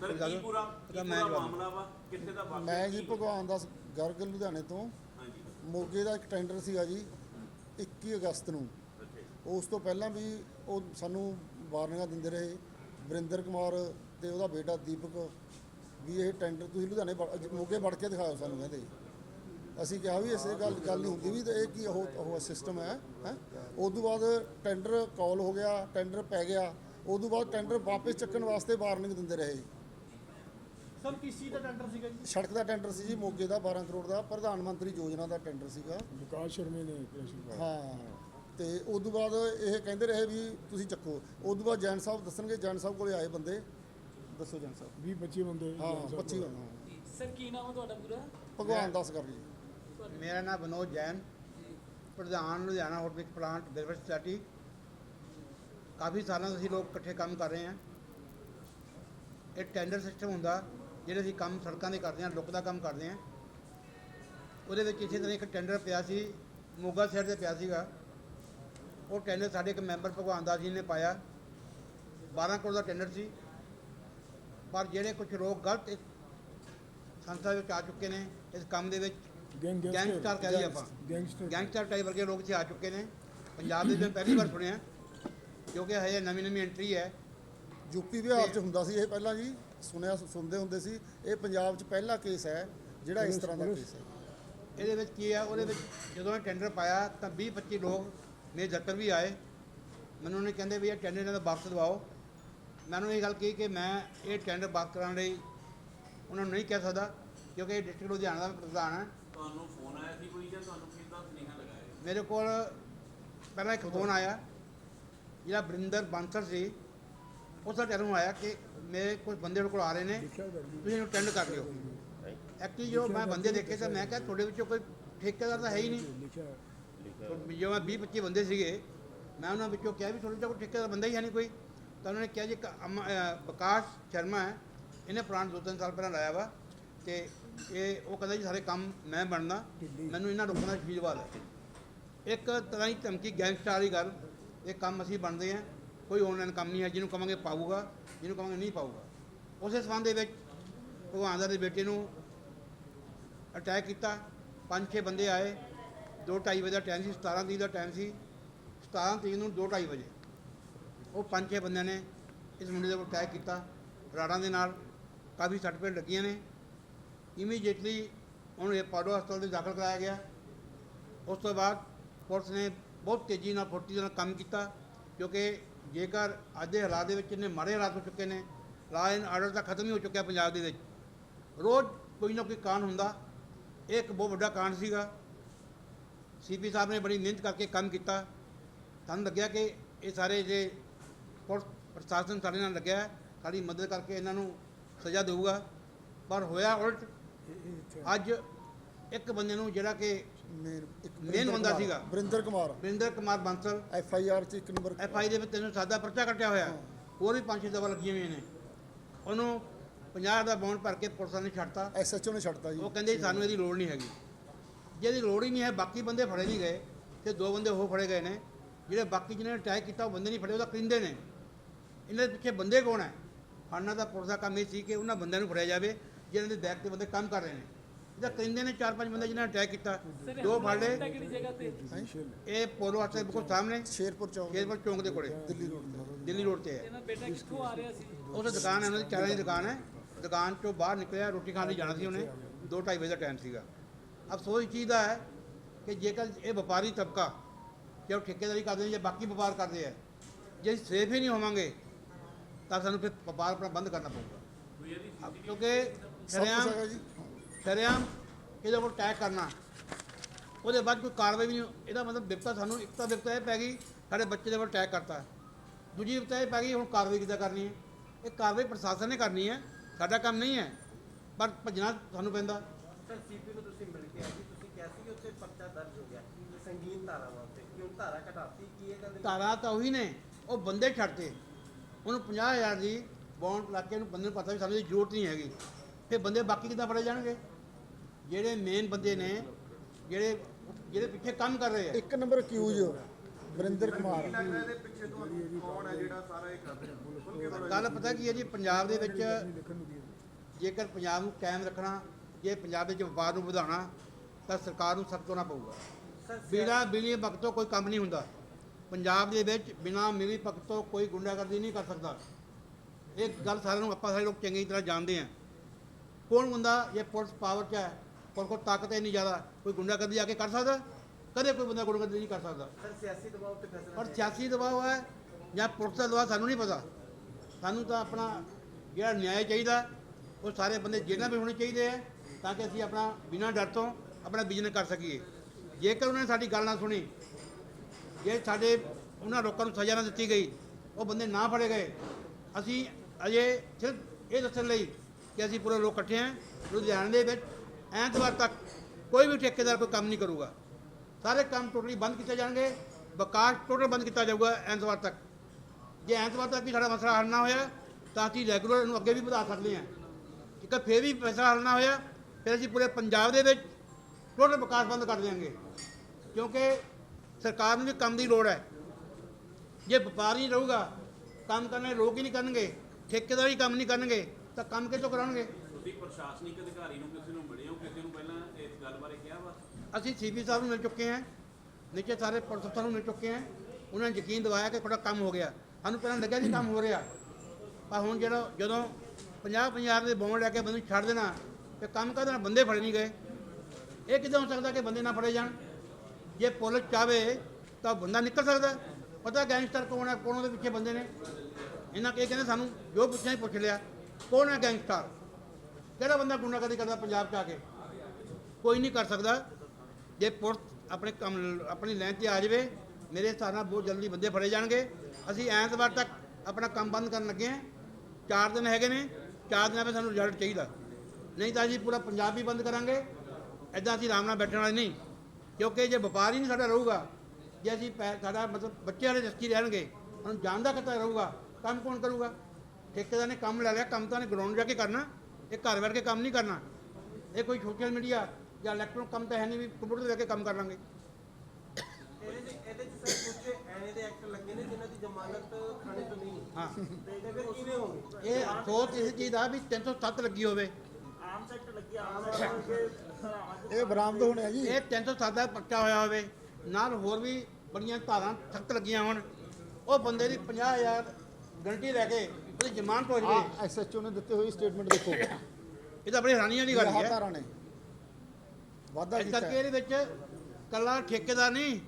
Sir ਕੀ। ਪੂਰਾ ਕੀ ਮੈਂ ਪੂਰਾ ਜਵਾਬ ਮਾਮਲਾ ਵਾ? ਕਿੱਥੇ ਦਾ ਵਾਕਿਆ ਮੈਂ ਜੀ ਭਗਵਾਨ ਦਾਸ ਗਰਗ ਲੁਧਿਆਣੇ ਤੋਂ। ਹਾਂਜੀ। ਮੋਗੇ ਦਾ ਇੱਕ ਟੈਂਡਰ ਸੀਗਾ ਜੀ 21 ਅਗਸਤ ਨੂੰ। ਉਸ ਤੋਂ ਪਹਿਲਾਂ ਵੀ ਉਹ ਸਾਨੂੰ ਵਾਰਨਿੰਗਾਂ ਦਿੰਦੇ ਰਹੇ। ਵਰਿੰਦਰ ਕੁਮਾਰ ਤੇ ਉਹਦਾ ਬੇਟਾ ਦੀਪਕ ਵੀ ਇਹ ਟੈਂਡਰ ਤੁਸੀਂ ਲੁਧਿਆਣੇ ਮੋਗੇ ਵੜ ਕੇ ਦਿਖਾਓ ਸਾਨੂੰ ਕਹਿੰਦੇ ਅਸੀਂ ਕਿਹਾ ਵੀ ਇਸੇ ਗੱਲ ਗੱਲ ਨਹੀਂ ਹੁੰਦੀ ਵੀ ਤੇ ਇਹ ਕੀ ਉਹ ਉਹ ਸਿਸਟਮ ਹੈ ਹੈ? ਉਸ ਤੋਂ ਬਾਅਦ ਟੈਂਡਰ ਕਾਲ ਹੋ ਗਿਆ ਟੈਂਡਰ ਪੈ ਗਿਆ। ਉਸ ਤੋਂ ਬਾਅਦ ਟੈਂਡਰ ਵਾਪਸ ਚੱਕਣ ਵਾਸਤੇ ਵਾਰਨਿੰਗ ਦਿੰਦੇ ਰਹੇ। ਸਰ ਕਿਸ ਚੀਜ਼ ਦਾ ਟੈਂਡਰ ਸੀਗਾ ਜੀ? ਸੜਕ ਦਾ ਟੈਂਡਰ ਸੀ ਜੀ ਮੋਗੇ ਦਾ 12 ਕਰੋੜ ਦਾ ਪ੍ਰਧਾਨ ਮੰਤਰੀ ਯੋਜਨਾ ਦਾ ਟੈਂਡਰ ਸੀਗਾ। ਵਿਕਾਸ ਸ਼ਰਮੇ ਨੇ ਪਾਇਆ ਹਾਂ ਤੇ ਉਸ ਤੋਂ ਬਾਅਦ ਇਹ ਕਹਿੰਦੇ ਰਹੇ ਵੀ ਤੁਸੀਂ ਚੱਕੋ। ਉਸ ਤੋਂ ਬਾਅਦ ਜੈਨ ਸਾਹਿਬ ਦੱਸਣਗੇ ਜੈਨ ਸਾਹਿਬ ਕੋਲੇ ਆਏ ਬੰਦੇ। ਦੱਸੋ ਜੈਨ ਸਾਹਿਬ। 20 25 ਬੰਦੇ ਹਾਂ ਜੈਨ ਸਾਹਿਬ 25 ਕੋਲ। ਹਾਂ ਸਰ ਕੀ ਨਾਮ ਹੈ ਤੁਹਾਡਾ ਪੂਰਾ? ਭਗਵਾਨ ਦਾਸ ਕਰ ਜੀ ਮੇਰਾ ਨਾਮ ਵਿਨੋਦ ਜੈਨ। ਪ੍ਰਧਾਨ ਲੁਧਿਆਣਾ ਆਊਟਪਿਕ ਪਲਾਂਟ ਵੈਲਫੇਅਰ ਸੁਸਾਇਟੀ ਕਾਫੀ ਸਾਲਾਂ ਤੋਂ ਅਸੀਂ ਲੋਕ ਇਕੱਠੇ ਕੰਮ ਕਰ ਰਹੇ ਹਾਂ। ਇਹ ਟੈਂਡਰ ਸਿਸਟਮ ਹੁੰਦਾ। ਜਿਹੜੇ ਅਸੀਂ ਕੰਮ ਸੜਕਾਂ ਦੇ ਕਰਦੇ ਹਾਂ ਲੁੱਕ ਦਾ ਕੰਮ ਕਰਦੇ ਹਾਂ ਉਹਦੇ ਵਿੱਚ ਇਸੇ ਤਰ੍ਹਾਂ ਇੱਕ ਟੈਂਡਰ ਪਿਆ ਸੀ ਮੋਗਾ ਸ਼ਹਿਰ ਦੇ ਪਿਆ ਸੀਗਾ। ਉਹ ਟੈਂਡਰ ਸਾਡੇ ਇੱਕ ਮੈਂਬਰ ਭਗਵਾਨ ਦਾਸ ਜੀ ਨੇ ਪਾਇਆ। 12 ਕਰੋੜ ਦਾ ਟੈਂਡਰ ਸੀ। ਪਰ ਜਿਹੜੇ ਕੁਝ ਲੋਕ ਗਲਤ ਸੰਸਥਾ ਵਿੱਚ ਆ ਚੁੱਕੇ ਨੇ ਇਸ ਕੰਮ ਦੇ ਵਿੱਚ ਗੈਂਗ ਗੈਂਗਸਟਰ ਕਹਿ ਦਈਏ ਆਪਾਂ। ਗੈਂਗਸਟਰ ਗੈਂਗਸਟਰ ਟਾਈਪ ਵਰਗੇ ਲੋਕ ਇੱਥੇ ਆ ਚੁੱਕੇ ਨੇ। ਪੰਜਾਬ ਦੇ ਵਿੱਚ ਪਹਿਲੀ ਵਾਰ ਸੁਣਿਆ ਕਿਉਂਕਿ ਹਜੇ ਨਵੀਂ ਨਵੀਂ ਐਂਟਰੀ ਹੈ ਯੂਪੀ ਬਿਹਾਰ ਚ ਹੁੰਦਾ ਸੀ ਇਹ ਪਹਿਲਾਂ ਜੀ। ਸੁਣਿਆ ਸੁਣਦੇ ਹੁੰਦੇ ਸੀ ਇਹ ਪੰਜਾਬ ਚ ਪਹਿਲਾ ਕੇਸ ਹੈ ਜਿਹੜਾ ਇਸ ਤਰ੍ਹਾਂ ਦਾ ਕੇਸ ਹੈ। ਇਹਦੇ ਵਿੱਚ ਕੀ ਹੈ ਉਹਦੇ ਵਿੱਚ ਜਦੋਂ ਇਹ ਟੈਂਡਰ ਪਾਇਆ ਤਾਂ 20 25 ਲੋਕ ਮੇਰੇ ਦਫ਼ਤਰ ਵੀ ਆਏ। ਮੈਨੂੰ ਉਹਨੇ ਕਹਿੰਦੇ ਵੀ ਇਹ ਟੈਂਡਰ ਇਹਨਾਂ ਦਾ ਵਾਪਸ ਦਿਵਾਓ। ਮੈਨੂੰ ਇਹ ਗੱਲ ਕਹੀ ਕਿ ਮੈਂ ਇਹ ਟੈਂਡਰ ਵਾਪਸ ਕਰਾਉਣ ਲਈ ਉਹਨਾਂ ਨੂੰ ਨਹੀਂ ਕਹਿ ਸਕਦਾ ਕਿਉਂਕਿ ਇਹ ਡਿਸਟ੍ਰਿਕਟ ਲੁਧਿਆਣਾ ਦਾ ਪ੍ਰਧਾਨ ਹੈ। ਤੁਹਾਨੂੰ ਫੋਨ ਆਇਆ ਸੀ ਕੋਈ ਜਾਂ ਤੁਹਾਨੂੰ ਕਿੱਦਾਂ ਸੁਨੇਹਾ ਲਗਾਇਆ? ਮੇਰੇ ਕੋਲ ਪਹਿਲਾਂ ਇੱਕ ਫੋਨ ਆਇਆ ਜਿਹੜਾ ਬਰਿੰਦਰ ਬਾਂਸਰ ਸੀ। ਉਸ ਦਾ ਟੈਲੀਫੋਨ ਆਇਆ ਕਿ ਮੇਰੇ ਕੁਝ ਬੰਦੇ ਕੋਲ ਆ ਰਹੇ ਨੇ ਤੁਸੀਂ ਇਹਨੂੰ ਟੈਂਡ ਕਰ ਲਿਓ। ਐਕਚੁਅਲੀ ਜੋ ਮੈਂ ਬੰਦੇ ਦੇਖੇ ਤਾਂ ਮੈਂ ਕਿਹਾ ਤੁਹਾਡੇ ਵਿੱਚੋਂ ਕੋਈ ਠੇਕੇਦਾਰ ਤਾਂ ਹੈ ਹੀ ਨਹੀਂ। ਜੋ ਮੈਂ 20 25 ਬੰਦੇ ਸੀਗੇ ਮੈਂ ਉਹਨਾਂ ਵਿੱਚੋਂ ਕਿਹਾ ਵੀ ਤੁਹਾਡੇ ਕੋਈ ਠੇਕੇਦਾਰ ਬੰਦਾ ਹੀ ਹੈ ਨਹੀਂ ਕੋਈ। ਤਾਂ ਉਹਨਾਂ ਨੇ ਕਿਹਾ ਜੀ ਵਿਕਾਸ ਸ਼ਰਮਾ ਹੈ ਇਹਨੇ ਪਲਾਂਟ ਦੋ ਤਿੰਨ ਸਾਲ ਪਹਿਲਾਂ ਲਾਇਆ ਵਾ ਤੇ ਇਹ ਉਹ ਕਹਿੰਦਾ ਜੀ ਸਾਰੇ ਕੰਮ ਮੈਂ ਬਣਨਾ ਮੈਨੂੰ ਇਹਨਾਂ ਲੋਕਾਂ ਦਾ ਆਸ਼ੀਰਵਾਦ ਹੈ। ਇੱਕ ਤਰ੍ਹਾਂ ਦੀ ਧਮਕੀ ਗੈਂਗਸਟਰ ਵਾਲੀ ਗੱਲ ਇਹ ਕੰਮ ਅਸੀਂ ਬਣਦੇ ਆ ਕੋਈ ਆਨਲਾਈਨ ਕੰਮ ਨਹੀਂ ਹੈ, ਜਿਹਨੂੰ ਕਵਾਂਗੇ ਪਾਊਗਾ, ਜਿਹਨੂੰ ਕਵਾਂਗੇ ਨਹੀਂ ਪਾਊਗਾ। ਉਸੇ ਸੰਬੰਧ ਦੇ ਵਿੱਚ ਭਗਵਾਨ ਦਾ ਦੇ ਬੇਟੇ ਨੂੰ ਅਟੈਕ ਕੀਤਾ। ਪੰਜ ਛੇ ਬੰਦੇ ਆਏ। ਦੋ ਢਾਈ ਵਜੇ ਦਾ ਟਾਈਮ ਸੀ 17 ਤਰੀਕ ਦਾ ਟਾਈਮ ਸੀ। 17 ਤਰੀਕ ਨੂੰ ਦੋ ਢਾਈ ਵਜੇ ਉਹ ਪੰਜ ਛੇ ਬੰਦਿਆਂ ਨੇ ਇਸ ਮੁੰਡੇ ਦੇ ਉੱਪਰ ਅਟੈਕ ਕੀਤਾ। ਰਾੜਾਂ ਦੇ ਨਾਲ ਕਾਫੀ ਸੱਟ ਲੱਗੀਆਂ ਨੇ। ਇਮੀਡੀਏਟਲੀ ਉਹਨੂੰ ਇਹ ਪਾਡੋ ਹਸਪਤਾਲ ਦੇ ਦਾਖਲ ਕਰਾਇਆ ਗਿਆ। ਉਸ ਤੋਂ ਬਾਅਦ ਪੁਲਿਸ ਨੇ ਬਹੁਤ ਤੇਜ਼ੀ ਨਾਲ, ਫੁਰਤੀ ਨਾਲ ਕੰਮ ਕੀਤਾ ਕਿਉਂਕਿ ਜੇਕਰ ਅੱਜ ਦੇ ਹਾਲਾਤ ਦੇ ਵਿੱਚ ਇੰਨੇ ਮਾੜੇ ਹਾਲਾਤ ਹੋ ਚੁੱਕੇ ਨੇ ਲਾਅ ਐਂਡ ਆਰਡਰ ਤਾਂ ਖਤਮ ਹੀ ਹੋ ਚੁੱਕਿਆ ਪੰਜਾਬ ਦੇ ਵਿੱਚ। ਰੋਜ਼ ਕੋਈ ਨਾ ਕੋਈ ਕਾਂਡ ਹੁੰਦਾ। ਇਹ ਇੱਕ ਬਹੁਤ ਵੱਡਾ ਕਾਂਡ ਸੀਗਾ। ਸੀਪੀ ਸਾਹਿਬ ਨੇ ਬੜੀ ਮਿਹਨਤ ਕਰਕੇ ਕੰਮ ਕੀਤਾ। ਸਾਨੂੰ ਲੱਗਿਆ ਕਿ ਇਹ ਸਾਰੇ ਜੇ ਪੁਲਿਸ ਪ੍ਰਸ਼ਾਸਨ ਸਾਡੇ ਨਾਲ ਲੱਗਿਆ ਸਾਡੀ ਮਦਦ ਕਰਕੇ ਇਹਨਾਂ ਨੂੰ ਸਜ਼ਾ ਦੇਊਗਾ। ਪਰ ਹੋਇਆ ਉਲਟ। ਅੱਜ ਇੱਕ ਬੰਦੇ ਨੂੰ ਜਿਹੜਾ ਕਿ ਮੇਨ ਇੱਕ ਵਰਿੰਦਰ ਬੰਦਾ ਸੀਗਾ। Varinder Kumar. Varinder Kumar Bansal. F I R ਚ ਇੱਕ ਨੰਬਰ ਐਫ ਆਈ ਦੇ ਵਿੱਚ ਤੈਨੂੰ ਸਾਦਾ ਪਰਚਾ ਕੱਟਿਆ ਹੋਇਆ। ਹੋਰ ਵੀ ਪੰਜ ਛੇ ਦਵਾ ਲੱਗੀਆਂ ਹੋਈਆਂ ਨੇ। ਉਹਨੂੰ 50 ਦਾ ਬੌਂਡ ਭਰ ਕੇ ਪੁਲਿਸਾਂ ਨੇ ਛੱਡਤਾ। ਐਸ ਐਚ ਓ ਨੇ ਛੱਡਤਾ ਜੀ। ਉਹ ਕਹਿੰਦੇ ਜੀ ਸਾਨੂੰ ਇਹਦੀ ਲੋੜ ਨਹੀਂ ਹੈਗੀ। ਜੇ ਇਹਦੀ ਲੋੜ ਹੀ ਨਹੀਂ ਹੈ ਬਾਕੀ ਬੰਦੇ ਫੜੇ ਨਹੀਂ ਗਏ ਤੇ ਦੋ ਬੰਦੇ ਹੋ ਫੜੇ ਗਏ ਨੇ। ਜਿਹੜੇ ਬਾਕੀ ਜਿਹਨਾਂ ਨੇ ਅਟੈਕ ਕੀਤਾ ਉਹ ਬੰਦੇ ਨਹੀਂ ਫੜੇ ਉਹਦਾ ਕਰਿੰਦੇ ਨੇ। ਇਹਨਾਂ ਦੇ ਪਿੱਛੇ ਬੰਦੇ ਕੌਣ ਹੈ? ਸਾਡਾ ਦਾ ਪੁਲਿਸ ਦਾ ਕੰਮ ਇਹ ਸੀ ਕਿ ਉਹਨਾਂ ਬੰਦਿਆਂ ਨੂੰ ਫੜਿਆ ਜਾਵੇ ਜਿਹਨਾਂ ਦੇ ਬੈਕ ਤੇ ਬੰਦੇ ਕੰਮ ਕਰ ਰਹੇ ਨੇ। ਇਹਦਾ ਕਰਿੰਦੇ ਨੇ ਚਾਰ ਪੰਜ ਬੰਦੇ ਜਿਹਨਾਂ ਨੇ ਅਟੈਕ ਕੀਤਾ ਦੋ ਫੜ ਲਏ। ਕਿਹੜੀ ਜਗ੍ਹਾ ਤੇ ਇਹ ਪੋਲੋ ਵਾਸਤੇ ਬਿਲਕੁਲ ਸਾਹਮਣੇ ਸ਼ੇਰਪੁਰ ਚੌਂਕ। ਸ਼ੇਰਪੁਰ ਚੌਂਕ ਦੇ ਕੋਲੇ। ਦਿੱਲੀ ਰੋਡ ਤੇ। ਦਿੱਲੀ ਰੋਡ ਤੇ ਹੈ। ਇਹਨਾਂ ਬੇਟਾ ਕਿੱਥੋਂ ਆ ਰਿਹਾ ਸੀ? ਉਸ ਦੁਕਾਨ ਹੈ ਉਹਨਾਂ ਦੀ ਚਾਰਾਂ ਦੀ ਦੁਕਾਨ ਹੈ। ਦੁਕਾਨ ਚੋਂ ਬਾਹਰ ਨਿਕਲਿਆ ਰੋਟੀ ਖਾਣ ਲਈ ਜਾਣਾ ਸੀ ਉਹਨੇ। 2:30 ਵਜੇ ਦਾ ਟਾਈਮ ਸੀਗਾ। ਅਫਸੋਸ ਇਸ ਚੀਜ਼ ਦਾ ਹੈ ਕਿ ਜੇਕਰ ਇਹ ਵਪਾਰੀ ਤਬਕਾ ਜੇ ਉਹ ਠੇਕੇਦਾਰੀ ਕਰਦੇ ਨੇ ਜਾਂ ਬਾਕੀ ਵਪਾਰ ਕਰਦੇ ਆ ਜੇ ਸੇਫ ਹੀ ਨਹੀਂ ਹੋਵਾਂਗੇ ਤਾਂ ਸਾਨੂੰ ਫਿਰ ਵਪਾਰ ਆਪਣਾ ਬੰਦ ਕਰਨਾ ਪਊਗਾ। ਕਿਉਂਕਿ ਸ਼ਰੇਆਮ ਸ਼ਰੇਆਮ ਇਹਦੇ ਉੱਪਰ ਅਟੈਕ ਕਰਨਾ। ਉਹਦੇ ਬਾਅਦ ਕੋਈ ਕਾਰਵਾਈ ਵੀ ਨਹੀਂ ਇਹਦਾ ਮਤਲਬ ਵਿਪਤਾ ਸਾਨੂੰ ਇੱਕ ਤਾਂ ਵਿਪਤਾ ਇਹ ਪੈ ਗਈ ਸਾਡੇ ਬੱਚੇ ਦੇ ਉੱਪਰ ਅਟੈਕ ਕਰਤਾ। ਦੂਜੀ ਵਿਪਤਾ ਇਹ ਪੈ ਗਈ ਹੁਣ ਕਾਰਵਾਈ ਕਿੱਦਾਂ ਕਰਨੀ ਹੈ? ਇਹ ਕਾਰਵਾਈ ਪ੍ਰਸ਼ਾਸਨ ਨੇ ਕਰਨੀ ਹੈ। ਸਾਡਾ ਕੰਮ ਨਹੀਂ ਹੈ ਪਰ ਭੱਜਣਾ ਸਾਨੂੰ ਪੈਂਦਾ। ਸਰ ਸੀਪੀ ਨੂੰ ਤੁਸੀਂ ਮਿਲ ਕੇ ਆਏ ਸੀ। ਤੁਸੀਂ ਕਿਹਾ ਸੀ ਕਿ ਉੱਥੇ ਪਰਚਾ ਦਰਜ ਹੋ ਗਿਆ। ਸੰਗੀਨ ਧਾਰਾਵਾਂ ਉੱਤੇ ਕਿਉਂ ਧਾਰਾ ਘਟਾਤੀ? ਕੀ ਇਹ ਗੱਲ ਧਾਰਾ ਤਾਂ ਉਹੀ ਨੇ। ਉਹ ਬੰਦੇ ਛੱਡਤੇ। ਉਹਨੂੰ 50000 ਦੀ ਬੌਂਡ ਲਾ ਕੇ ਉਹਨੂੰ ਬੰਦੇ ਨੂੰ ਪਤਾ ਵੀ ਸਾਨੂੰ ਇਹਦੀ ਜ਼ਰੂਰਤ ਨਹੀਂ ਹੈਗੀ। ਫਿਰ ਬੰਦੇ ਬਾਕੀ ਕਿੱਦਾਂ ਫੜੇ ਜਾਣਗੇ? ਜਿਹੜੇ ਮੇਨ ਬੰਦੇ ਨੇ ਜਿਹੜੇ ਜਿਹੜੇ ਪਿੱਛੇ ਕੰਮ ਕਰ ਰਹੇ ਆ। ਇੱਕ ਨੰਬਰ ਅਕਿਊਜ਼ ਵਰਿੰਦਰ ਕੁਮਾਰ। ਲੱਗਦਾ ਇਹਦੇ ਪਿੱਛੇ ਤੋਂ? ਕੌਣ ਹੈ ਜਿਹੜਾ ਸਾਰਾ ਇਹ ਕਰ ਰਿਹਾ? ਖੁੱਲ ਕੇ ਬੋਲੋ ਗੱਲ ਪਤਾ ਕੀ ਹੈ ਜੀ ਪੰਜਾਬ ਦੇ ਵਿੱਚ ਜੇਕਰ ਪੰਜਾਬ ਨੂੰ ਕਾਇਮ ਰੱਖਣਾ ਜੇ ਪੰਜਾਬ ਦੇ ਵਿੱਚ ਵਪਾਰ ਨੂੰ ਵਧਾਉਣਾ ਤਾਂ ਸਰਕਾਰ ਨੂੰ ਸਖਤ ਹੋਣਾ ਪਊਗਾ। ਸਰ ਬਿਨਾਂ ਮਿਲੀ ਭਗਤ ਤੋਂ ਕੋਈ ਕੰਮ ਨਹੀਂ ਹੁੰਦਾ। ਪੰਜਾਬ ਦੇ ਵਿੱਚ ਬਿਨਾਂ ਮਿਲੀ ਭਗਤ ਤੋਂ ਕੋਈ ਗੁੰਡਾਗਰਦੀ ਨਹੀਂ ਕਰ ਸਕਦਾ। ਇਹ ਗੱਲ ਸਾਰਿਆਂ ਨੂੰ ਆਪਾਂ ਸਾਰੇ ਲੋਕ ਚੰਗੀ ਤਰ੍ਹਾਂ ਜਾਣਦੇ ਹਾਂ ਕੌਣ ਬੰਦਾ ਇਹ ਪੁਲਿਸ ਪਾਵਰ 'ਚ ਹੈ ਪੁਲਿਸ ਕੋਲ ਤਾਕਤ ਨਹੀਂ ਜ਼ਿਆਦਾ ਕੋਈ ਗੁੰਡਾਗਰਦੀ ਆ ਕੇ ਕਰ ਸਕਦਾ? ਕਦੇ ਕੋਈ ਬੰਦਾ ਗੁੰਡਾਗਰਦੀ ਨਹੀਂ ਕਰ ਸਕਦਾ। ਸਰ ਸਿਆਸੀ ਦਬਾਅ ਤੇ ਫੈਸਲਾ ਪਰ। ਸਿਆਸੀ ਦਬਾਅ ਹੈ ਜਾਂ ਪੁਲਿਸ ਦਾ ਦਬਾਅ ਸਾਨੂੰ ਨਹੀਂ ਪਤਾ। ਸਾਨੂੰ ਤਾਂ ਆਪਣਾ ਜਿਹੜਾ ਨਿਆਂ ਚਾਹੀਦਾ ਉਹ ਸਾਰੇ ਬੰਦੇ ਜੇਲ੍ਹਾਂ ਵਿੱਚ ਹੋਣੇ ਚਾਹੀਦੇ ਹੈ ਤਾਂ ਕਿ ਅਸੀਂ ਆਪਣਾ ਬਿਨਾਂ ਡਰ ਤੋਂ ਆਪਣਾ ਬਿਜ਼ਨਸ ਕਰ ਸਕੀਏ। ਜੇਕਰ ਉਹਨਾਂ ਨੇ ਸਾਡੀ ਗੱਲ ਨਾ ਸੁਣੀ ਜੇ ਸਾਡੇ ਉਹਨਾਂ ਲੋਕਾਂ ਨੂੰ ਸਜ਼ਾ ਨਾ ਦਿੱਤੀ ਗਈ ਉਹ ਬੰਦੇ ਨਾ ਫੜੇ ਗਏ ਅਸੀਂ ਅਜੇ ਸਿਰਫ ਇਹ ਦੱਸਣ ਲਈ ਕਿ ਅਸੀਂ ਪੂਰੇ ਲੋਕ ਇਕੱਠੇ ਹਾਂ ਲੁਧਿਆਣੇ ਦੇ ਵਿੱਚ ਐਤਵਾਰ ਤੱਕ ਕੋਈ ਵੀ ਠੇਕੇਦਾਰ ਕੋਈ ਕੰਮ ਨਹੀਂ ਕਰੂਗਾ। ਸਾਰੇ ਕੰਮ ਟੋਟਲੀ ਬੰਦ ਕੀਤੇ ਜਾਣਗੇ ਵਿਕਾਸ ਟੋਟਲ ਬੰਦ ਕੀਤਾ ਜਾਊਗਾ ਐਤਵਾਰ ਤੱਕ। ਜੇ ਐਤਵਾਰ ਤੱਕ ਵੀ ਸਾਡਾ ਮਸਲਾ ਹੱਲ ਨਾ ਹੋਇਆ, ਤਾਂ ਅਸੀਂ ਰੈਗੂਲਰ ਇਹਨੂੰ ਅੱਗੇ ਵੀ ਵਧਾ ਸਕਦੇ ਹਾਂ। ਜੇਕਰ ਫਿਰ ਵੀ ਮਸਲਾ ਹੱਲ ਨਾ ਹੋਇਆ, ਫਿਰ ਅਸੀਂ ਪੂਰੇ ਪੰਜਾਬ ਦੇ ਵਿੱਚ ਟੋਟਲ ਵਿਕਾਸ ਬੰਦ ਕਰ ਦੇਵਾਂਗੇ ਕਿਉਂਕਿ ਸਰਕਾਰ ਨੂੰ ਵੀ ਕੰਮ ਦੀ ਲੋੜ ਹੈ। ਜੇ ਵਪਾਰ ਹੀ ਰਹੂਗਾ, ਕੰਮ ਕਰਨੇ ਲੋਕ ਹੀ ਨਹੀਂ ਕਰਨਗੇ, ਠੇਕੇਦਾਰ ਹੀ ਕੰਮ ਨਹੀਂ ਕਰਨਗੇ, ਤਾਂ ਕੰਮ ਕਿੱਥੋਂ ਕਰਾਉਣਗੇ? ਤੁਸੀਂ ਪ੍ਰਸ਼ਾਸਨਿਕ ਅਧਿਕਾਰੀ ਨੂੰ ਕਿਸੇ ਨੂੰ ਮਿਲੇ ਹੋ ਕਿਸੇ ਨੂੰ ਪਹਿਲਾਂ ਇਸ ਗੱਲ ਬਾਰੇ ਕਿਹਾ ਵਾ? ਅਸੀਂ ਸੀਪੀ ਸਾਹਿਬ ਨੂੰ ਮਿਲ ਚੁੱਕੇ ਹਾਂ, ਨੀਚੇ ਸਾਰੇ ਪੁਲਿਸ ਅਫਸਰਾਂ ਨੂੰ ਮਿਲ ਚੁੱਕੇ ਹਾਂ। ਉਹਨਾਂ ਨੇ ਯਕੀਨ ਦਿਵਾਇਆ ਕਿ ਤੁਹਾਡਾ ਕੰਮ ਹੋ ਗਿਆ। ਸਾਨੂੰ ਪਹਿਲਾਂ ਲੱਗਿਆ ਨਹੀਂ ਕੰਮ ਹੋ ਰਿਹਾ। ਪਰ ਹੁਣ ਜਿਹੜਾ ਜਦੋਂ 50 50 ਦੇ ਬੌਂਡ ਲੈ ਕੇ ਬੰਦੇ ਨੂੰ ਛੱਡ ਦੇਣਾ, ਤੇ ਕੰਮ ਕਰਦਾ ਬੰਦੇ ਫੜੇ ਨਹੀਂ ਗਏ। ਇਹ ਕਿਦਾਂ ਹੋ ਸਕਦਾ ਕਿ ਬੰਦੇ ਨਾ ਫੜੇ ਜਾਣ? ਜੇ ਪੁਲਿਸ ਚਾਵੇ, ਤਾਂ ਬੰਦਾ ਨਿਕਲ ਸਕਦਾ। ਪਤਾ ਗੈਂਗਸਟਰ ਕੌਣ ਹੈ, ਕੌਣ ਉਹਦੇ ਪਿੱਛੇ ਬੰਦੇ ਨੇ? ਇਹਨਾਂ ਕੇ ਕਹਿੰਦੇ ਸਾਨੂੰ ਜੋ ਪੁੱਛਿਆ ਹੀ ਪੁੱਛ ਲਿਆ। ਕੌਣ ਹੈ ਗੈਂਗਸਟਰ? ਕਿਹੜਾ ਬੰਦਾ ਗੁੰਡਾਗਰਦੀ ਕਰਦਾ ਪੰਜਾਬ 'ਚ ਆ ਕੇ? ਕੋਈ ਨਹੀਂ ਕਰ ਸਕਦਾ। ਜੇ ਪੁਲਿਸ ਆਪਣੇ ਕੰਮ, ਆਪਣੀ ਲਾਈਨ ਤੇ ਆ ਜਾਵੇ, ਮੇਰੇ ਹਿਸਾਬ ਨਾਲ ਬਹੁਤ ਜਲਦੀ ਬੰਦੇ ਫੜੇ ਜਾਣਗੇ। ਅਸੀਂ ਐਤਵਾਰ ਤੱਕ ਆਪਣਾ ਕੰਮ ਬੰਦ ਕਰਨ ਲੱਗੇ ਹਾਂ। ਚਾਰ ਦਿਨ ਹੈਗੇ ਨੇ, ਚਾਰ ਦਿਨਾਂ ਵਿੱਚ ਸਾਨੂੰ ਰਿਜ਼ਲਟ ਚਾਹੀਦਾ। ਨਹੀਂ ਤਾਂ ਅਸੀਂ ਪੂਰਾ ਪੰਜਾਬ ਵੀ ਬੰਦ ਕਰਾਂਗੇ। ਐਦਾਂ ਅਸੀਂ ਆਰਾਮ ਨਾਲ ਬੈਠਣ ਵਾਲੇ ਨਹੀਂ। ਕਿਉਂਕਿ ਜੇ ਵਪਾਰ ਹੀ ਨਹੀਂ ਸਾਡਾ ਰਹੂਗਾ, ਜੇ ਅਸੀਂ ਪੈ- ਸਾਡਾ ਮਤਲਬ ਬੱਚੇ ਵਾਲੇ ਰਸਤੀ ਰਹਿਣਗੇ ਹੁਣ ਜਾਣ ਦਾ ਕਿੱਤਾ ਰਹੂਗਾ, ਕੰਮ ਕੌਣ ਕਰੂਗਾ? ਠੇਕੇਦਾਰ ਨੇ ਕੰਮ ਲੈ ਲਿਆ, ਕੰਮ ਤਾਂ ਨੇ ਗਰਾਊਂਡ ਜਾ ਕੇ ਕਰਨਾ। ਇਹ ਘਰ ਬੈਠ ਕੇ ਕੰਮ ਨਹੀਂ ਕਰਨਾ। ਇਹ ਕੋਈ ਸੋਸ਼ਲ ਮੀਡੀਆ ਜਾਂ ਇਲੈਕਟ੍ਰੋਨਿਕ ਕੰਮ ਤਾਂ ਹੈ ਨਹੀਂ ਵੀ ਕੰਪਿਊਟਰ ਬਹਿ ਕੇ ਕੰਮ ਕਰ ਲਾਂਗੇ। ਇਹਦੇ ਇਹਦੇ 'ਚ ਸਰ ਕੁਝ ਐਵੇਂ ਦੇ ਐਕਟ ਲੱਗੇ ਨੇ ਜਿਨ੍ਹਾਂ ਦੀ ਜ਼ਮਾਨਤ ਥਾਣੇ ਤੋਂ ਨਹੀਂ ਹੈ। ਹਾਂ। ਤੇ ਇਹਦੇ ਫਿਰ ਕਿਵੇਂ ਹੋਣਗੇ? ਇਹ ਅਫਸੋਸ ਇਸ ਚੀਜ਼ ਦਾ ਵੀ 307 ਲੱਗੀ ਹੋਵੇ। ਆਮ ਸੈਕਟ ਲੱਗੀ ਆਮ ਇਹ ਬਰਾਮਦ ਹੋਣੇ ਆ ਜੀ। ਇਹ 307 ਦਾ ਪਰਚਾ ਹੋਇਆ ਹੋਵੇ। ਨਾਲ ਹੋਰ ਵੀ ਬੜੀਆਂ ਧਾਰਾਂ ਸਖਤ ਲੱਗੀਆਂ ਹੋਣ। ਉਹ ਬੰਦੇ ਦੀ 50000 ਗਰੰਟੀ ਲੈ ਕੇ ਉਹਦੀ ਜ਼ਮਾਨਤ ਹੋ ਜਾਵੇ। ਐਸਐਚਓ ਨੇ ਦਿੱਤੇ ਹੋਈ ਸਟੇਟਮੈਂਟ ਦੇਖੋ। ਇਹ ਤਾਂ ਬੜੀ ਹੈਰਾਨੀ ਵਾਲੀ ਗੱਲ ਹੈ। ਧਾਰਾ ਨੇ ਵਾਧਾ ਇਸ ਕੀਤਾ ਕਰਕੇ ਹੈ। ਇਹਦੇ ਵਿੱਚ ਕੱਲਾ ਠੇਕੇਦਾਰ ਨਹੀਂ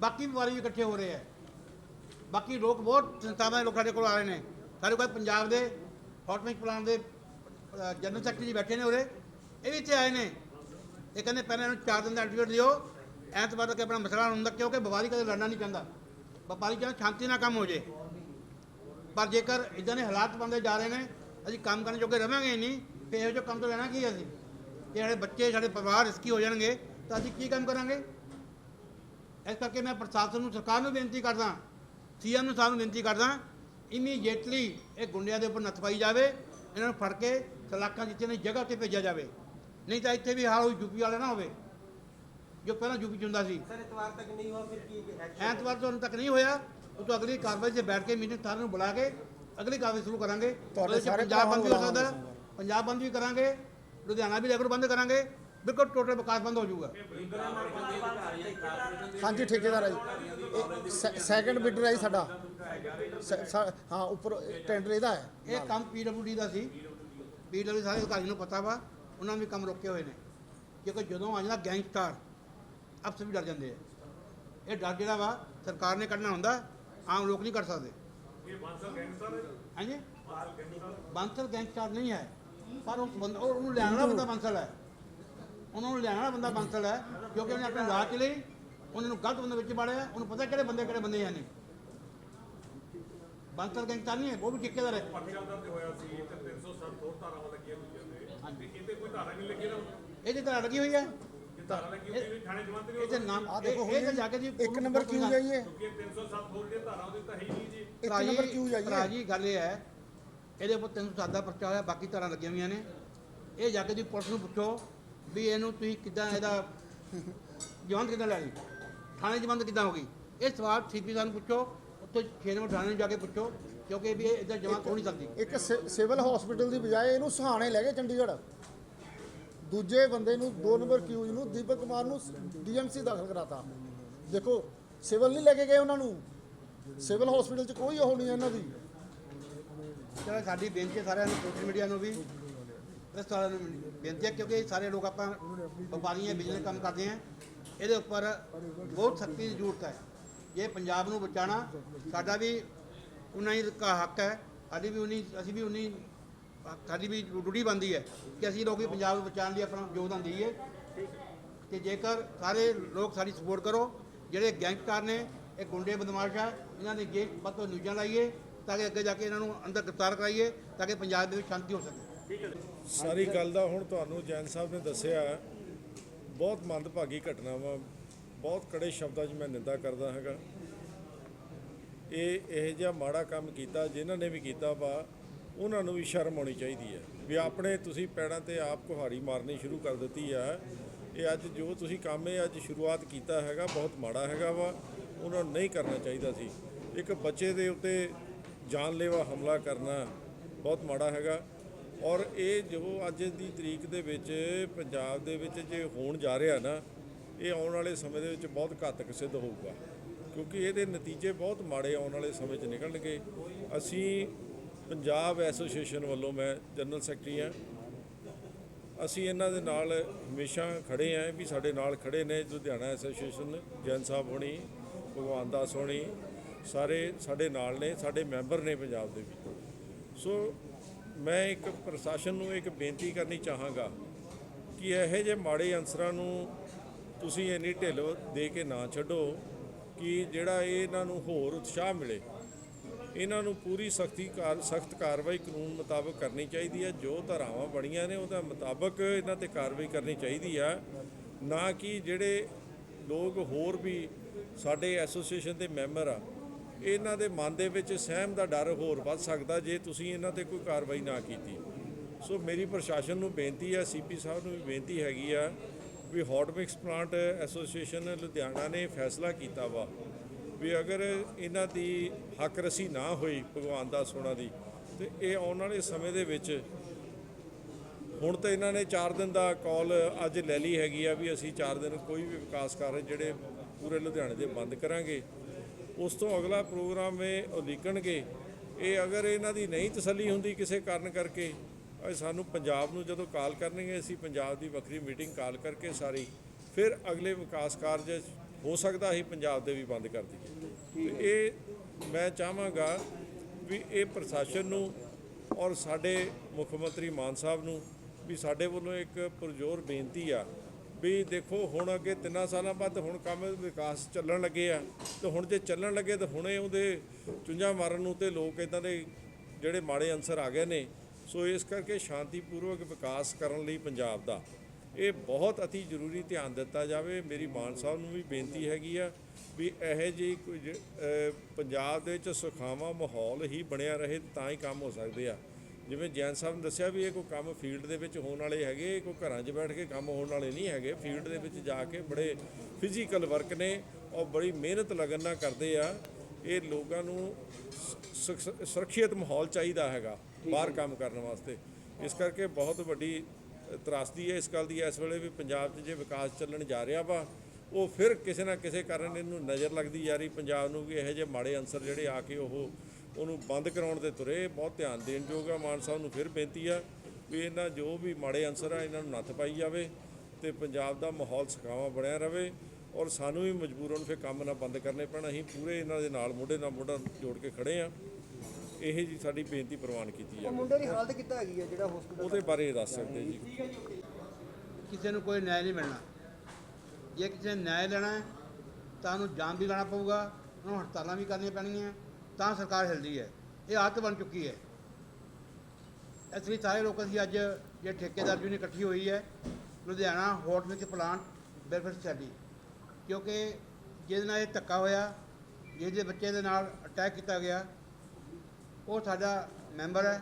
ਬਾਕੀ ਵਪਾਰੀ ਵੀ ਇਕੱਠੇ ਹੋ ਰਹੇ ਆ ਬਾਕੀ ਲੋਕ ਬਹੁਤ ਸੰਸਥਾਵਾਂ ਦੇ ਲੋਕ ਸਾਡੇ ਕੋਲ ਆ ਰਹੇ ਨੇ। ਸਾਡੇ ਕੋਲ ਪੰਜਾਬ ਦੇ ਹੌਟਮਿਕ ਪਲਾਨ ਦੇ ਅ, ਜਨਰਲ ਸੈਕਟਰੀ ਜੀ ਬੈਠੇ ਨੇ ਉਰੇ। ਇਹ ਵੀ ਇੱਥੇ ਆਏ ਨੇ। ਇਹ ਕਹਿੰਦੇ ਪਹਿਲਾਂ ਇਹਨੂੰ ਚਾਰ ਦਿਨ ਦਾ ਐਂਟੀਵੇਟ ਦਿਓ। ਐਤਵਾਰ ਤੱਕ ਆਪਣਾ ਮਸਲਾ ਹੱਲ ਹੁੰਦਾ ਕਿਉਂਕਿ ਵਪਾਰੀ ਕਦੇ ਲੜਨਾ ਨਹੀਂ ਚਾਹੁੰਦਾ। ਵਪਾਰੀ ਚਾਹੁੰਦਾ ਸ਼ਾਂਤੀ ਨਾਲ ਕੰਮ ਹੋ ਜੇ। ਪਰ ਜੇਕਰ ਇਦਾਂ ਦੇ ਹਾਲਾਤ ਬਣਦੇ ਜਾ ਰਹੇ ਨੇ ਅਸੀਂ ਕੰਮ ਕਰਨ ਜੋਗੇ ਰਵਾਂਗੇ ਹੀ ਨਹੀਂ। ਫਿਰ ਇਹੋ ਜਿਹੇ ਕੰਮ ਤੋਂ ਲੈਣਾ ਕੀ ਹੈ ਅਸੀਂ? ਜੇ ਸਾਡੇ ਬੱਚੇ ਸਾਡੇ ਪਰਿਵਾਰ ਰਿਸਕੀ ਹੋ ਜਾਣਗੇ ਤਾਂ ਅਸੀਂ ਕੀ ਕੰਮ ਕਰਾਂਗੇ? ਇਸ ਕਰਕੇ ਮੈਂ ਪ੍ਰਸ਼ਾਸਨ ਨੂੰ ਸਰਕਾਰ ਨੂੰ ਬੇਨਤੀ ਕਰਦਾ ਸੀਐਮ ਨੂੰ ਸਾਨੂੰ ਬੇਨਤੀ ਕਰਦਾ ਇਮੀਡੀਏਟਲੀ ਇਹ ਗੁੰਡਿਆਂ ਦੇ ਉੱਪਰ ਨੱਥ ਪਾਈ ਜਾਵੇ ਇਹਨਾਂ ਨੂੰ ਫੜ ਕੇ ਸਲਾਖਾਂ ਜਿੱਥੇ ਨੇ ਜਗ੍ਹਾ ਤੇ ਭੇਜਿਆ ਜਾਵੇ। ਨਹੀਂ ਤਾਂ ਇੱਥੇ ਵੀ ਹਾਲ ਹੋਈ ਯੂਪੀ ਵਾਲਾ ਨਾ ਹੋਵੇ ਜੋ ਪਹਿਲਾਂ ਯੂਪੀ ਚ ਹੁੰਦਾ ਸੀ। ਸਰ ਇਤਵਾਰ ਤੱਕ ਨਹੀਂ ਹੋਇਆ ਫਿਰ ਕੀ ਐਕਸ਼ਨ ਐਤਵਾਰ ਤੋਂ ਹੁਣ ਤੱਕ ਨਹੀਂ ਹੋਇਆ ਉਹ ਤੋਂ ਅਗਲੀ ਕਾਰਵਾਈ 'ਤੇ ਬੈਠ ਕੇ ਮੀਟਿੰਗ ਸਾਰਿਆਂ ਨੂੰ ਬੁਲਾ ਕੇ ਅਗਲੀ ਕਾਰਵਾਈ ਸ਼ੁਰੂ ਕਰਾਂਗੇ। ਤੁਹਾਡੇ ਉਹਦੇ 'ਚ ਸਾਰੇ ਪੰਜਾਬ ਬੰਦ ਵੀ ਹੋ ਸਕਦਾ ਪੰਜਾਬ ਬੰਦ ਵੀ ਕਰਾਂਗੇ ਲੁਧਿਆਣਾ ਵੀ ਰੈਗੂਲਰ ਬੰਦ ਕਰਾਂਗੇ ਬਿਲਕੁਲ ਟੋਟਲ ਵਿਕਾਸ ਬੰਦ ਹੋ ਜਾਊਗਾ। ਹਾਂਜੀ ਠੇਕੇਦਾਰ ਹੈ ਜੀ। ਸੈਕੰਡ ਬਿਡਰ ਹੈ ਜੀ ਸਾਡਾ। ਹਾਂ ਉੱਪਰ ਟੈਂਡਰ ਇਹਦਾ ਹੈ। ਇਹ ਕੰਮ ਪੀਡਬਲਯੂਡੀ ਦਾ ਸੀ। ਪੀਡਬਲਯੂ ਸਾਰੇ ਅਧਿਕਾਰੀਆਂ ਨੂੰ ਪਤਾ ਵਾ ਉਹਨਾਂ ਨੇ ਵੀ ਕੰਮ ਰੋਕੇ ਹੋਏ ਨੇ। ਕਿਉਂਕਿ ਜਦੋਂ ਆ ਜਾਂਦਾ ਗੈਂਗਸਟਰ ਅਫਸਰ ਵੀ ਡਰ ਜਾਂਦੇ ਆ। ਇਹ ਡਰ ਜਿਹੜਾ ਵਾ ਸਰਕਾਰ ਨੇ ਕੱਢਣਾ ਹੁੰਦਾ ਆਮ ਲੋਕ ਨਹੀਂ ਕਰ ਸਕਦੇ। ਇਹ ਬਾਂਸਲ ਗੈਂਗਸਟਰ ਹਾਂਜੀ? ਬਾਂਸਲ ਗੈਂਗਸਟਰ ਨਹੀਂ ਹੈ। ਪਰ ਉਸ ਬੰਦਾ ਉਹ- ਉਹਨੂੰ ਲਿਆਉਣ ਵਾਲਾ ਬੰਦਾ ਬਾਂਸਲ ਹੈ। ਉਹਨਾਂ ਨੂੰ ਲਿਆਉਣ ਵਾਲਾ ਬੰਦਾ ਬਾਂਸਲ ਹੈ ਕਿਉਂਕਿ ਉਹਨੇ ਆਪਣੀ ਰਾਹ ਚਲੀ ਉਹਨਾਂ ਨੂੰ ਗਲਤ ਬੰਦੇ ਵਿੱਚ ਪਾੜਿਆ ਉਹਨੂੰ ਪਤਾ ਕਿਹੜੇ ਬੰਦੇ ਕਿਹੜੇ ਬੰਦੇ ਹੈ ਨਹੀਂ ਬਾਂਸਲ ਗੈਂਗਸਟਰ ਨਹੀਂ ਹੈ ਉਹ ਵੀ ਠੇਕੇਦਾਰ ਹੈ। ਪਰਚਾ ਦਰਜ ਹੋਇਆ ਸੀ ਤੇ 307 ਹੋਰ ਧਾਰਾਵਾਂ ਲੱਗੀਆਂ ਹੋਈਆਂ ਨੇ। ਤੇ ਇਹਤੇ ਕੋਈ ਧਾਰਾ ਨਹੀਂ ਲੱਗੀ ਨਾ। ਇਹਦੇ ਤਾਂ ਹੋਈ ਹੈ ਧਾਰਾ ਲੱਗੀ ਹੋਈ ਵੀ ਥਾਣੇ ਜਮਾਨਤ ਨਹੀਂ ਇਹਦੇ ਨਾਮ ਆ ਦੇਖੋ ਇਹ- ਇਹ ਤਾਂ ਜਾ ਕੇ ਜੀ ਇੱਕ ਨੰਬਰ ਕਿਉਂ ਜਾਈਏ? ਕਿਉਂਕਿ ਇਹ 307 ਹੋਰ ਜਿਹੜੀਆਂ ਧਾਰਾ ਉਹਦੇ ਤਾਂ ਹੈ ਹੀ ਨਹੀਂ ਜੀ। ਇੱਕ ਨੰਬਰ ਕਿਉਂ ਭਰਾ ਜਾਈਏ ਜੀ ਗੱਲ ਇਹ ਹੈ ਇਹਦੇ ਉੱਪਰ 307 ਦਾ ਪਰਚਾ ਹੋਇਆ, ਬਾਕੀ ਧਾਰਾਂ ਲੱਗੀਆਂ ਹੋਈਆਂ ਨੇ। ਇਹ ਜਾ ਕੇ ਜੀ ਪੁਲਿਸ ਨੂੰ ਪੁੱਛੋ ਵੀ ਇਹਨੂੰ ਤੁਸੀਂ ਕਿੱਦਾਂ ਇਹਦਾ ਜਵਾਨ ਕਿੱਦਾਂ ਲੈ ਲਈ? ਥਾਣੇ ਜਵਾਨ ਕਿੱਦਾਂ ਹੋ ਗਈ? ਇਹ ਸਵਾਲ ਸੀਪੀ ਸਾਨੂੰ ਪੁੱਛੋ, ਉੱਥੇ 6 ਨੰਬਰ ਥਾਣੇ ਨੂੰ ਜਾ ਕੇ ਪੁੱਛੋ, ਕਿਉਂਕਿ ਵੀ ਇਹ ਇਦਾਂ ਜਮ੍ਹਾਂ ਹੋ ਨਹੀਂ ਸਕਦੀ। ਇੱਕ ਸਿ- ਸਿਵਲ ਹਸਪੀਟਲ ਦੀ ਬਜਾਏ ਇਹਨੂੰ ਸਹਾਣੇ ਲੈ ਗਏ ਚੰਡੀਗੜ੍ਹ। ਦੂਜੇ ਬੰਦੇ ਨੂੰ 2 ਨੰਬਰ ਕਿਊਜ਼ ਨੂੰ, ਦੀਪਕ ਕੁਮਾਰ ਨੂੰ ਡੀਐਮਸੀ ਦਾਖਲ ਕਰਾਤਾ। ਦੇਖੋ, ਸਿਵਲ ਨਹੀਂ ਲੈ ਕੇ ਗਏ ਉਹਨਾਂ ਨੂੰ। ਸਿਵਲ ਹਸਪੀਟਲ 'ਚ ਕੋਈ ਉਹ ਨਹੀਂ ਇਹਨਾਂ ਦੀ। ਚਲੋ ਸਾਡੀ ਬੇਨਤੀ ਹੈ ਸਾਰਿਆਂ ਨੂੰ ਸੋਸ਼ਲ ਮੀਡੀਆ ਨੂੰ ਵੀ ਪ੍ਰੈਸ ਵਾਲਿਆਂ ਨੂੰ ਵੀ ਬੇਨਤੀ ਹੈ ਕਿਉਂਕਿ ਸਾਰੇ ਲੋਕ ਆਪਾਂ ਵਪਾਰੀਆਂ, ਬਿਜ਼ਨਸ ਕੰਮ ਕਰਦੇ ਆ ਇਹਦੇ ਉੱਪਰ ਬਹੁਤ ਸਖਤੀ ਦੀ ਜ਼ਰੂਰਤ ਹੈ। ਜੇ ਪੰਜਾਬ ਨੂੰ ਬਚਾਉਣਾ, ਸਾਡਾ ਵੀ ਉਨਾ ਹੀ ਕ- ਹੱਕ ਹੈ। ਸਾਡੀ ਵੀ ਉਨੀ, ਅਸੀਂ ਵੀ ਉਨੀ, ਸਾਡੀ ਵੀ ਡਿਊਟੀ ਬਣਦੀ ਹੈ ਕਿ ਅਸੀਂ ਲੋਕ ਵੀ ਪੰਜਾਬ ਨੂੰ ਬਚਾਉਣ ਲਈ ਆਪਣਾ ਯੋਗਦਾਨ ਦਈਏ। ਤੇ ਜੇਕਰ ਸਾਰੇ ਲੋਕ ਸਾਡੀ ਸਪੋਰਟ ਕਰੋ, ਜਿਹੜੇ ਗੈਂਗਸਟਰ ਨੇ, ਇਹ ਗੁੰਡੇ ਬਦਮਾਸ਼ ਆ ਇਹਨਾਂ ਦੇ ਜੇ ਵੱਧ ਤੋਂ ਨਿਊਜ਼ਾਂ ਲਾਈਏ। ਤਾਂ ਕਿ ਅੱਗੇ ਜਾ ਕੇ ਇਹਨਾਂ ਨੂੰ ਅੰਦਰ ਗ੍ਰਿਫਤਾਰ ਕਰਾਈਏ, ਤਾਂ ਕਿ ਪੰਜਾਬ ਦੇ ਵਿੱਚ ਸ਼ਾਂਤੀ ਹੋ ਸਕੇ। ਸਾਰੀ ਗੱਲ ਦਾ ਹੁਣ ਤੁਹਾਨੂੰ ਜੈਨ ਸਾਹਿਬ ਨੇ ਦੱਸਿਆ, ਬਹੁਤ ਮੰਦਭਾਗੀ ਘਟਨਾ ਵਾ, ਬਹੁਤ ਕੜੇ ਸ਼ਬਦਾਂ 'ਚ ਮੈਂ ਨਿੰਦਾ ਕਰਦਾ ਹੈਗਾ। ਇਹ ਇਹ ਜਿਹਾ ਮਾੜਾ ਕੰਮ ਕੀਤਾ, ਜਿਨ੍ਹਾਂ ਨੇ ਵੀ ਕੀਤਾ ਵਾ, ਉਹਨਾਂ ਨੂੰ ਵੀ ਸ਼ਰਮ ਆਉਣੀ ਚਾਹੀਦੀ ਹੈ। ਵੀ ਆਪਣੇ ਤੁਸੀਂ ਪੈੜਾਂ ਤੇ ਆਪ ਕੁਹਾੜੀ ਮਾਰਨੀ ਸ਼ੁਰੂ ਕਰ ਦਿੱਤੀ ਆ, ਇਹ ਅੱਜ ਜੋ ਤੁਸੀਂ ਕੰਮ ਇਹ ਅੱਜ ਸ਼ੁਰੂਆਤ ਕੀਤਾ ਹੈਗਾ, ਬਹੁਤ ਮਾੜਾ ਹੈਗਾ ਵਾ, ਉਹਨਾਂ ਨੂੰ ਨਹੀਂ ਕਰਨਾ ਚਾਹੀਦਾ ਸੀ। ਇੱਕ ਬੱਚੇ ਦੇ ਉੱਤੇ ਜਾਨਲੇਵਾ ਹਮਲਾ ਕਰਨਾ ਬਹੁਤ ਮਾੜਾ ਹੈਗਾ। ਔਰ ਇਹ ਜੋ ਅੱਜ ਦੀ ਤਰੀਕ ਦੇ ਵਿੱਚ ਪੰਜਾਬ ਦੇ ਵਿੱਚ ਜੇ ਹੋਣ ਜਾ ਰਿਹਾ ਨਾ, ਇਹ ਆਉਣ ਵਾਲੇ ਸਮੇਂ ਦੇ ਵਿੱਚ ਬਹੁਤ ਘਾਤਕ ਸਿੱਧ ਹੋਊਗਾ। ਕਿਉਂਕਿ ਇਹਦੇ ਨਤੀਜੇ ਬਹੁਤ ਮਾੜੇ ਆਉਣ ਵਾਲੇ ਸਮੇਂ 'ਚ ਨਿਕਲਣਗੇ। ਅਸੀਂ ਪੰਜਾਬ ਐਸੋਸੀਏਸ਼ਨ ਵੱਲੋਂ ਮੈਂ ਜਨਰਲ ਸੈਕਟਰੀ ਹਾਂ। ਅਸੀਂ ਇਹਨਾਂ ਦੇ ਨਾਲ ਹਮੇਸ਼ਾ ਖੜੇ ਆਂ ਵੀ ਸਾਡੇ ਨਾਲ ਖੜੇ ਨੇ। ਲੁਧਿਆਣਾ ਐਸੋਸੀਏਸ਼ਨ ਜੈਨ ਸਾਹਿਬ ਹੋਣੀ, ਭਗਵਾਨ ਦਾਸ ਹੋਣੀ ਸਾਰੇ ਸਾਡੇ ਨਾਲ ਨੇ, ਸਾਡੇ ਮੈਂਬਰ ਨੇ ਪੰਜਾਬ ਦੇ ਵੀ ਸੋ ਮੈਂ ਇੱਕ ਪ੍ਰਸ਼ਾਸਨ ਨੂੰ ਇੱਕ ਬੇਨਤੀ ਕਰਨੀ ਚਾਹਾਂਗਾ ਕਿ ਇਹੋ ਜਿਹੇ ਮਾੜੇ ਅਨਸਰਾਂ ਨੂੰ ਤੁਸੀਂ ਇੰਨੀ ਢਿੱਲ ਦੇ ਕੇ ਨਾ ਛੱਡੋ ਕਿ ਜਿਹੜਾ ਇਹਨਾਂ ਨੂੰ ਹੋਰ ਉਤਸ਼ਾਹ ਮਿਲੇ। ਇਹਨਾਂ ਨੂੰ ਪੂਰੀ ਸਖਤੀ ਕਾਰ ਸਖਤ ਕਾਰਵਾਈ ਕਾਨੂੰਨ ਮੁਤਾਬਕ ਕਰਨੀ ਚਾਹੀਦੀ ਹੈ। ਜੋ ਧਾਰਾਵਾਂ ਬਣੀਆਂ ਨੇ ਉਹਦਾ ਮੁਤਾਬਕ ਇਹਨਾਂ ਤੇ ਕਾਰਵਾਈ ਕਰਨੀ ਚਾਹੀਦੀ ਆ ਨਾ ਕਿ ਜਿਹੜੇ ਲੋਕ ਹੋਰ ਵੀ ਸਾਡੇ ਐਸੋਸੀਏਸ਼ਨ ਦੇ ਮੈਂਬਰ ਆ ਇਹਨਾਂ ਦੇ ਮਨ ਦੇ ਵਿੱਚ ਸਹਿਮ ਦਾ ਡਰ ਹੋਰ ਵੱਧ ਸਕਦਾ ਜੇ ਤੁਸੀਂ ਇਹਨਾਂ ਤੇ ਕੋਈ ਕਾਰਵਾਈ ਨਾ ਕੀਤੀ। ਸੋ ਮੇਰੀ ਪ੍ਰਸ਼ਾਸਨ ਨੂੰ ਬੇਨਤੀ ਹੈ, ਸੀਪੀ ਸਾਹਿਬ ਨੂੰ ਵੀ ਬੇਨਤੀ ਹੈਗੀ ਆ ਵੀ hot mix plant association Ludhiana ਨੇ ਫੈਸਲਾ ਕੀਤਾ ਵਾ ਵੀ ਅਗਰ ਇਹਨਾਂ ਦੀ ਹੱਕ ਰਸੀ ਨਾ ਹੋਈ ਭਗਵਾਨ ਦਾ ਸੋਨਾ ਦੀ, ਤੇ ਇਹ ਆਉਣ ਵਾਲੇ ਸਮੇਂ ਦੇ ਵਿੱਚ ਹੁਣ ਤਾਂ ਇਹਨਾਂ ਨੇ 4 ਦਿਨ ਦਾ ਕਾਲ ਅੱਜ ਲੈ ਲਈ ਹੈਗੀ ਆ ਵੀ ਅਸੀਂ 4 ਦਿਨ ਕੋਈ ਵੀ ਵਿਕਾਸ ਕਾਰਜ ਜਿਹੜੇ ਪੂਰੇ ਲੁਧਿਆਣੇ ਦੇ ਬੰਦ ਕਰਾਂਗੇ। ਉਸ ਤੋਂ ਅਗਲਾ ਪ੍ਰੋਗਰਾਮ ਇਹ ਉਲੀਕਣਗੇ ਇਹ ਅਗਰ ਇਹਨਾਂ ਦੀ ਨਹੀਂ ਤਸੱਲੀ ਹੁੰਦੀ ਕਿਸੇ ਕਾਰਨ ਕਰਕੇ ਸਾਨੂੰ ਪੰਜਾਬ ਨੂੰ ਜਦੋਂ ਕਾਲ ਕਰਨਗੇ, ਅਸੀਂ ਪੰਜਾਬ ਦੀ ਵੱਖਰੀ ਮੀਟਿੰਗ ਕਾਲ ਕਰਕੇ ਸਾਰੀ, ਫਿਰ ਅਗਲੇ ਵਿਕਾਸ ਕਾਰਜ ਹੋ ਸਕਦਾ ਅਸੀਂ ਪੰਜਾਬ ਦੇ ਵੀ ਬੰਦ ਕਰ ਦਈਏ। ਇਹ ਮੈਂ ਚਾਹਾਂਗਾ ਵੀ ਇਹ ਪ੍ਰਸ਼ਾਸਨ ਨੂੰ ਔਰ ਸਾਡੇ ਮੁੱਖ ਮੰਤਰੀ ਮਾਨ ਸਾਹਿਬ ਨੂੰ ਵੀ ਸਾਡੇ ਵੱਲੋਂ ਇੱਕ ਪੁਰਜ਼ੋਰ ਬੇਨਤੀ ਆ ਵੀ ਦੇਖੋ ਹੁਣ ਅੱਗੇ ਤਿੰਨਾਂ ਸਾਲਾਂ ਬਾਅਦ ਹੁਣ ਕੰਮ ਵਿਕਾਸ ਚੱਲਣ ਲੱਗੇ ਆ। ਤੇ ਹੁਣ ਜੇ ਚੱਲਣ ਲੱਗੇ ਤਾਂ ਹੁਣੇ ਉਹਦੇ ਚੁੰਝਾਂ ਮਾਰਨ ਨੂੰ ਤੇ ਲੋਕ ਇਦਾਂ ਦੇ ਜਿਹੜੇ ਮਾੜੇ ਅਨਸਰ ਆ ਗਏ ਨੇ। ਸੋ ਇਸ ਕਰਕੇ ਸ਼ਾਂਤੀਪੂਰਵਕ ਵਿਕਾਸ ਕਰਨ ਲਈ ਪੰਜਾਬ ਦਾ ਇਹ ਬਹੁਤ ਅਤੀ ਜ਼ਰੂਰੀ ਧਿਆਨ ਦਿੱਤਾ ਜਾਵੇ। ਮੇਰੀ ਮਾਨ ਸਾਹਿਬ ਨੂੰ ਵੀ ਬੇਨਤੀ ਹੈਗੀ ਆ ਵੀ ਇਹੋ ਜਿਹੀ ਕੁਝ ਅਹ, ਪੰਜਾਬ ਦੇ ਵਿੱਚ ਸੁਖਾਵਾਂ ਮਾਹੌਲ ਹੀ ਬਣਿਆ ਰਹੇ ਤਾਂ ਹੀ ਕੰਮ ਹੋ ਸਕਦੇ ਆ। ਜਿਵੇਂ ਜੈਨ ਸਾਹਿਬ ਨੇ ਦੱਸਿਆ ਵੀ ਇਹ ਕੋਈ ਕੰਮ ਫੀਲਡ ਦੇ ਵਿੱਚ ਹੋਣ ਵਾਲੇ ਹੈਗੇ ਕੋਈ ਘਰਾਂ 'ਚ ਬੈਠ ਕੇ ਕੰਮ ਹੋਣ ਵਾਲੇ ਨਹੀਂ ਹੈਗੇ। ਫੀਲਡ ਦੇ ਵਿੱਚ ਜਾ ਕੇ ਬੜੇ ਫਿਜ਼ੀਕਲ ਵਰਕ ਨੇ ਔਰ ਬੜੀ ਮਿਹਨਤ ਲਗਨ ਨਾਲ ਕਰਦੇ ਆ। ਇਹ ਲੋਕਾਂ ਨੂੰ ਸ- ਸੁਰੱਖਿਅਤ ਮਾਹੌਲ ਚਾਹੀਦਾ ਹੈਗਾ ਬਾਹਰ ਕੰਮ ਕਰਨ ਵਾਸਤੇ। ਇਸ ਕਰਕੇ ਬਹੁਤ ਵੱਡੀ ਤਰਾਸਦੀ ਹੈ ਇਸ ਗੱਲ ਦੀ। ਇਸ ਵੇਲੇ ਵੀ ਪੰਜਾਬ 'ਚ ਜੇ ਵਿਕਾਸ ਚੱਲਣ ਜਾ ਰਿਹਾ ਵਾ, ਉਹ ਫਿਰ ਕਿਸੇ ਨਾ ਕਿਸੇ ਕਾਰਨ ਇਹਨੂੰ ਨਜ਼ਰ ਲੱਗਦੀ ਜਾ ਰਹੀ। ਪੰਜਾਬ ਨੂੰ ਵੀ ਇਹੋ ਜਿਹੇ ਮਾੜੇ ਅਨਸਰ ਜਿਹੜੇ ਆ ਕੇ ਉਹ ਉਹਨੂੰ ਬੰਦ ਕਰਾਉਣ ਦੇ ਤੁਰੇ ਬਹੁਤ ਧਿਆਨ ਦੇਣ ਯੋਗ ਆ। ਮਾਨ ਸਾਹਿਬ ਨੂੰ ਫਿਰ ਬੇਨਤੀ ਆ ਵੀ ਇਹਨਾਂ ਜੋ ਵੀ ਮਾੜੇ ਅਨਸਰ ਆ ਇਹਨਾਂ ਨੂੰ ਨੱਥ ਪਾਈ ਜਾਵੇ ਤੇ ਪੰਜਾਬ ਦਾ ਮਾਹੌਲ ਸਖਾਵਾਂ ਬਣਿਆ ਰਵੇ ਔਰ ਸਾਨੂੰ ਵੀ ਮਜਬੂਰਨ ਫਿਰ ਕੰਮ ਨਾ ਬੰਦ ਕਰਨੇ ਪੈਣ। ਅਸੀਂ ਪੂਰੇ ਇਹਨਾਂ ਦੇ ਨਾਲ ਮੋਢੇ ਨਾਲ ਮੋਢਾ ਜੋੜ ਕੇ ਖੜੇ ਆ। ਇਹ ਜੀ ਸਾਡੀ ਬੇਨਤੀ ਪ੍ਰਵਾਨ ਕੀਤੀ ਜਾਵੇ। ਮੁੰਡੇ ਦੀ ਹਾਲਤ ਕਿੱਦਾਂ ਹੈਗੀ ਹੈ ਜਿਹੜਾ ਹਸਪੀਟਲ ਉਹਦੇ ਬਾਰੇ ਦੱਸ ਸਕਦੇ ਜੀ। ਕਿਸੇ ਨੂੰ ਕੋਈ ਨਿਆਂ ਨਹੀਂ ਮਿਲਣਾ। ਜੇ ਕਿਸੇ ਨੇ ਨਿਆਂ ਲੈਣਾ ਹੈ ਤਾਂ ਉਹਨੂੰ ਜਾਮ ਵੀ ਲਾਣਾ ਪਊਗਾ ਉਹਨੂੰ ਹੜਤਾਲਾਂ ਵੀ ਕਰਨੀਆਂ ਪੈਣਗੀਆਂ। ਤਾਂ ਸਰਕਾਰ ਹਿਲਦੀ ਹੈ। ਇਹ ਆਦਤ ਬਣ ਚੁੱਕੀ ਹੈ। ਇਸ ਲਈ ਸਾਰੇ ਲੋਕ ਅਸੀਂ ਅੱਜ ਜੇ ਠੇਕੇਦਾਰ ਯੂਨੀਅਨ ਇਕੱਠੀ ਹੋਈ ਹੈ, Ludhiana hot milk plant welfare society, ਕਿਉਂਕਿ ਜਿਹਦੇ ਨਾਲ ਇਹ ਧੱਕਾ ਹੋਇਆ, ਜਿਹਦੇ ਬੱਚੇ ਦੇ ਨਾਲ ਅਟੈਕ ਕੀਤਾ ਗਿਆ, ਉਹ ਸਾਡਾ ਮੈਂਬਰ ਹੈ।